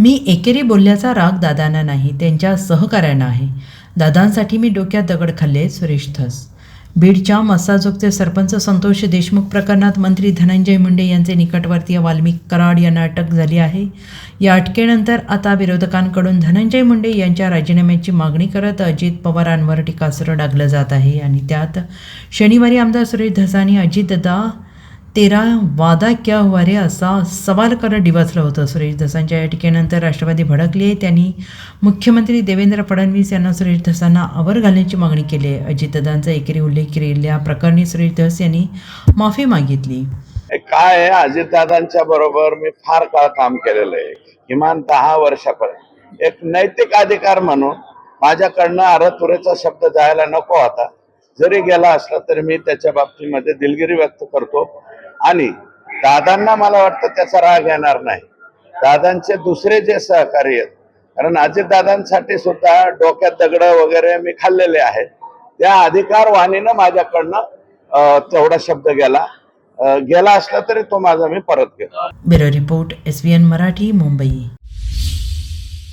मी एकेरी बोलल्याचा राग दादांना नाही त्यांच्या सहकाऱ्यांना आहे. दादांसाठी मी डोक्यात दगड खाल्ले सुरेश धस बीडच्या मसाजोगचे सरपंच संतोष देशमुख प्रकरणात मंत्री धनंजय मुंडे यांचे निकटवर्तीय वाल्मिक कराड यांना अटक झाली आहे. या अटकेनंतर आता विरोधकांकडून धनंजय मुंडे यांच्या राजीनाम्याची मागणी करत अजित पवारांवर टीकास्त्र डागलं जात आहे. आणि त्यात शनिवारी आमदार सुरेश धसानी अजितदा तेरा वादा क्या हुआ रे असा सवाल करत डिवचलं होतं सुरेश धसांच्या या टीकेनंतर राष्ट्रवादी भडकली. आहे त्यांनी मुख्यमंत्री देवेंद्र फडणवीस यांना सुरेश धसांना आवर घालण्याची मागणी केली. आहे अजितदादांचा एकेरी उल्लेख केलेल्या प्रकरणी सुरेश धस यांनी माफी मागितली. काय आहे? अजितदादांच्या बरोबर मी फार काळ काम केलेलं आहे. किमान दहा वर्षापर्यंत. एक नैतिक अधिकार म्हणून माझ्याकडनं अरतुरेचा शब्द जायला नको होता जरी गेला असला तरी मी त्याच्या बाबतीमध्ये दिलगिरी व्यक्त करतो. आणि दादांना मला वाटतं त्याचा राग येणार नाही. दादांचे दुसरे जे सहकारी आहेत कारण अजितदादांसाठी सुद्धा डोक्यात दगड वगैरे मी खाल्लेले आहेत. त्या अधिकार वाहनीनं माझ्याकडनं तेवढा शब्द गेला. गेला असला तरी तो माझा मी परत गेलो bureau report S V N Marathi Mumbai.